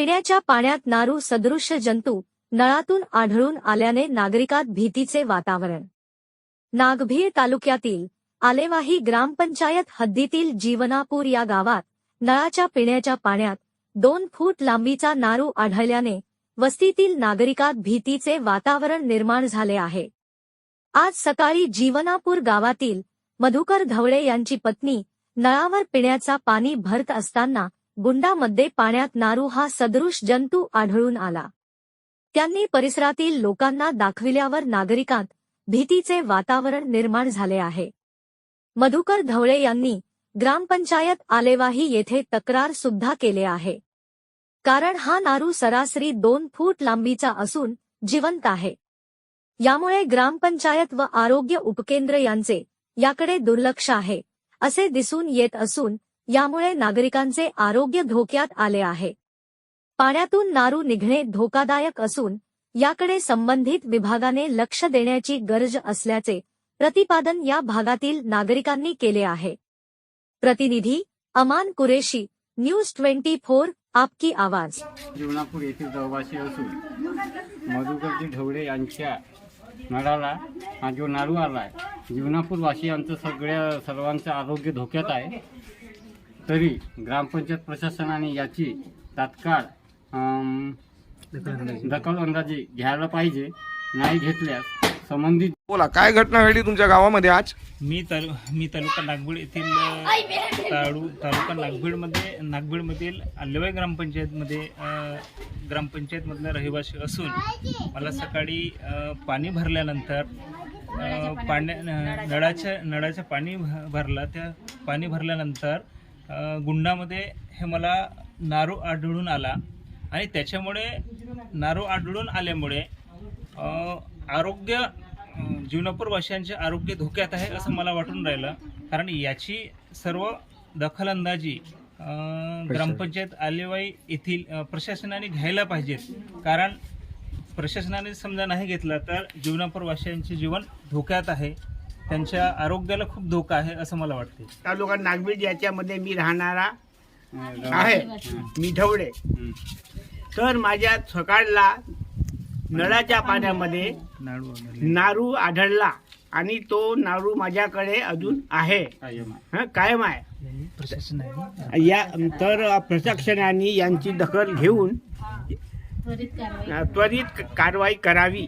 पिण्याच्या पाण्यात नारू सदृश्य जंतू नळातून आढळून आल्याने नागरिकात भीतीचे वातावरण. नागभीर तालुक्यातील आलेवाही ग्रामपंचायत हद्दीतील जीवनापूर या गावात नळाच्या पिण्याच्या पाण्यात दोन फूट लांबीचा नारू आढळल्याने वस्तीतील नागरिकात भीतीचे वातावरण निर्माण झाले आहे. आज सकाळी जीवनापूर गावातील मधुकर धवळे यांची पत्नी नळावर पिण्याचा पाणी भरत असताना गुंडामध्ये पाण्यात नारू हा सदृश जंतू आढळून आला. त्यांनी परिसरातील लोकांना दाखविल्यावर नागरिकांत भीतीचे वातावरण निर्माण झाले आहे. मधुकर धवळे यांनी ग्रामपंचायत आलेवाही येथे तक्रार सुद्धा केले आहे. कारण हा नारू सरासरी दोन फूट लांबीचा असून जिवंत आहे. यामुळे ग्रामपंचायत व आरोग्य उपकेंद्र यांचे याकडे दुर्लक्ष आहे असे दिसून येत असून यामुळे नागरिकांचे आरोग्य धोक्यात आले आहे. पाण्यातून नारू निघणे धोकादायक असून याकडे संबंधित विभागाने लक्ष देण्याची गरज असल्याचे प्रतिपादन या भागातील नागरिकांनी केले आहे. प्रतिनिधी Aman Qureshi news twenty four आपकी आवाज. जीवनापूर येथील रहिवासी असून मधुकरजी ढवळे यांच्या नळाला हा जो नारू आला आहे जीवनापूर वासियांचं सगळ्या सर्वांचं आरोग्य धोक्यात आहे. तरी ग्रामपंचायत प्रशासनाने याची तात्काळ दखल अंदाजी घ्यायला पाहिजे नाही घेतल्यास संबंधित बोला काय घटना घडली तुमच्या गावामध्ये आज? मी तालु मी तालुका नागभीड येथील ताळू तालुका नागभीडमध्ये नागभीडमधील आलेवाई ग्रामपंचायतमध्ये ग्रामपंचायतमधला रहिवासी असून मला सकाळी अ, पाणी भरल्यानंतर अ, पाण्या न- नळाच्या नळाचं पाणी भ- भरला. त्या पाणी भरल्यानंतर गुंडामध्ये हे मला नारू आढळून आला. आणि त्याच्यामुळे नारू आढळून आल्यामुळे आरोग्य जीवनापूरवासियांचे आरोग्य धोक्यात आहे असं मला वाटून राहिलं. कारण याची सर्व दखलंदाजी ग्रामपंचायत आलेवाई येथील प्रशासनाने घ्यायला पाहिजेत. कारण प्रशासनाने समजा नाही घेतला तर जीवनापूरवासियांचे जीवन धोक्यात आहे. त्यांच्या आरोग्याला खूप धोका आहे असं मला वाटते तालुका नागभीड याच्यामध्ये मी राहणारा आहे मी ढवळे हं. तर माझ्या सकाळला नळाच्या पाण्यामध्ये. नारू आढळला आणि तो नारू माझ्याकडे अजून आहे कायम. हं, आहे या तर प्रशासनाने यांची दखल घेऊन त्वरित कारवाई करावी